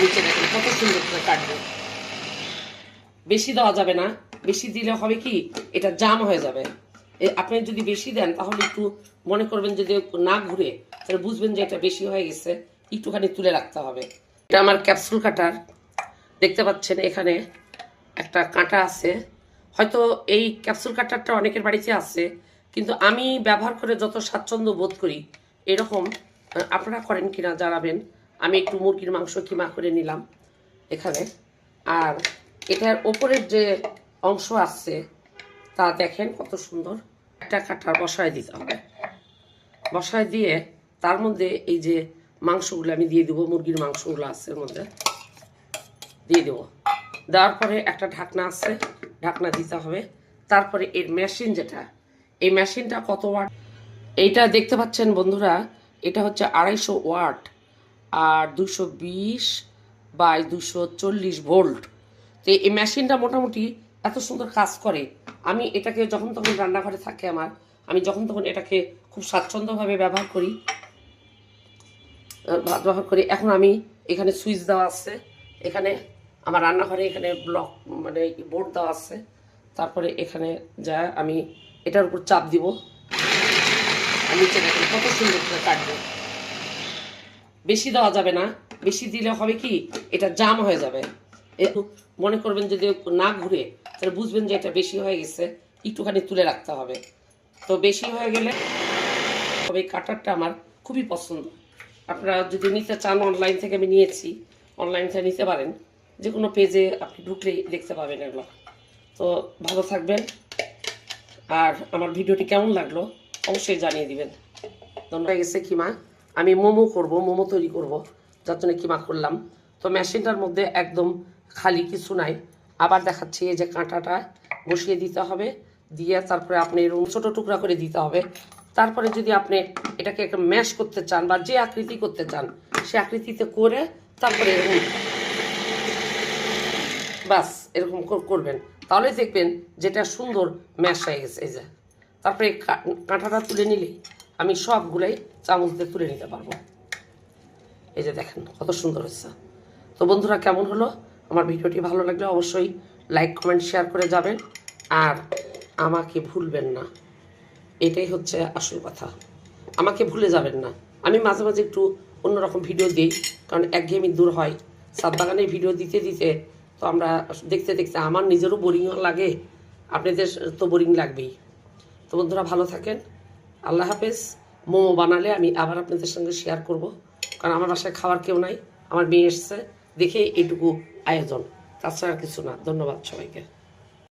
নিচে দেখেন কত সুন্দর করে কাটবে। বেশি দেওয়া যাবে না। বেশি দিলে হবে কি? এটা জাম হয়ে যাবে। আপনি যদি বেশি দেন, তাহলে একটু মনে করবেন যদি না ঘুরে, তাহলে বুঝবেন যে এটা বেশি হয়ে গেছে। একটুখানি তুলে রাখতে হবে। এটা আমার ক্যাপসুল কাটার। দেখতে পাচ্ছেন এখানে একটা কাঁটা আছে। হয়তো এই ক্যাপসুল কাটারটা অনেকের বাড়িতে আছে, কিন্তু আমি ব্যবহার করে যত স্বাচ্ছন্দ্য বোধ করি, এরকম আপনারা করেন কিনা জানাবেন। আমি একটু মুরগির মাংস কিমা করে নিলাম এখানে। আর এটার ওপরের যে অংশ আছে, তা দেখেন কত সুন্দর। একটা কাটার বসায় দিতে হবে। বসায় দিয়ে তার মধ্যে এই যে মাংসগুলো আমি দিয়ে দেবো, মুরগির মাংসগুলো আছে এর মধ্যে, দিয়ে দেবো। দেওয়ার পরে একটা ঢাকনা আছে, ঢাকনা দিতে হবে। তারপরে এর মেশিন যেটা, এই মেশিনটা কত ওয়াট? এইটা দেখতে পাচ্ছেন বন্ধুরা, এটা হচ্ছে আড়াইশো ওয়াট। আর দুশো বিশ বাই দুশো চল্লিশ ভোল্ট। তো এই মেশিনটা মোটামুটি এত সুন্দর কাজ করে। আমি এটাকে যখন তখন রান্নাঘরে থাকে আমার, আমি যখন তখন এটাকে খুব স্বাচ্ছন্দ্যভাবে ব্যবহার করি। ব্যবহার করি। এখন আমি এখানে সুইচ দেওয়া আছে। এখানে আমার রান্নাঘরে এখানে ব্লক মানে বোর্ড দেওয়া আছে। তারপরে এখানে যা আমি এটার উপর চাপ দিব। আমি কত সুন্দর করে কাটবে। বেশি দেওয়া যাবে না। বেশি দিলে হবে কি, এটা জাম হয়ে যাবে। মনে করবেন যদি না ঘুরে, তাহলে বুঝবেন যে এটা বেশি হয়ে গেছে। একটুখানি তুলে রাখতে হবে। তো বেশি হয়ে গেলে, তবে এই কাটারটা আমার খুবই পছন্দ। আপনারা যদি নিতে চান অনলাইন থেকে আমি নিয়েছি। অনলাইন থেকে নিতে পারেন। যে কোনো পেজে আপনি ঢুকলেই দেখতে পাবেন এগুলো। তো ভালো থাকবেন। আর আমার ভিডিওটি কেমন লাগল, অবশ্যই জানিয়ে দিবেন। ধন্যবাদ। গেছে কিমা। আমি মোমো করব, মোমো তৈরি করব, যার জন্য কিমা করলাম। তো মেশিনটার মধ্যে একদম খালি কিছু নাই। আবার দেখাচ্ছি এই যে কাঁটাটা বসিয়ে দিতে হবে, দিয়ে তারপরে আপনি এরকম ছোটো টুকরা করে দিতে হবে। তারপরে যদি আপনি এটাকে একটা ম্যাশ করতে চান বা যে আকৃতি করতে চান, সে আকৃতিতে করে তারপরে এরকম বাস এরকম কর- করবেন। তাহলে দেখবেন যেটা সুন্দর ম্যাশ হয়ে গেছে, এই যে। তারপরে কাঁটাটা তুলে নিলেই আমি সবগুলাই চামচ দিয়ে তুলে নিতে পারব। এই যে দেখেন, কত সুন্দর হয়েছে। তো বন্ধুরা, কেমন হলো? আমার ভিডিওটি ভালো লাগলে অবশ্যই লাইক, কমেন্ট, শেয়ার করে যাবেন। আর আমাকে ভুলবেন না। এটাই হচ্ছে আসল কথা। আমাকে ভুলে যাবেন না। আমি মাঝে মাঝে একটু অন্যরকম ভিডিও দিই, কারণ একঘেয়েমি দূর হয়। সাত বাগানে ভিডিও দিতে দিতে তো আমরা দেখতে দেখতে আমার নিজেরও বোরিং লাগে। আপনাদের তো বোরিং লাগবেই। তো বন্ধুরা, ভালো থাকেন। আল্লাহ হাফেজ, মোমো বানালে আমি আবার আপনাদের সঙ্গে শেয়ার করব। কারণ আমার বাসায় খাওয়ার কেউ নাই, আমার মেয়ে এসছে, দেখে এইটুকু আয়োজন। তাছাড়া আর কিছু না। ধন্যবাদ সবাইকে।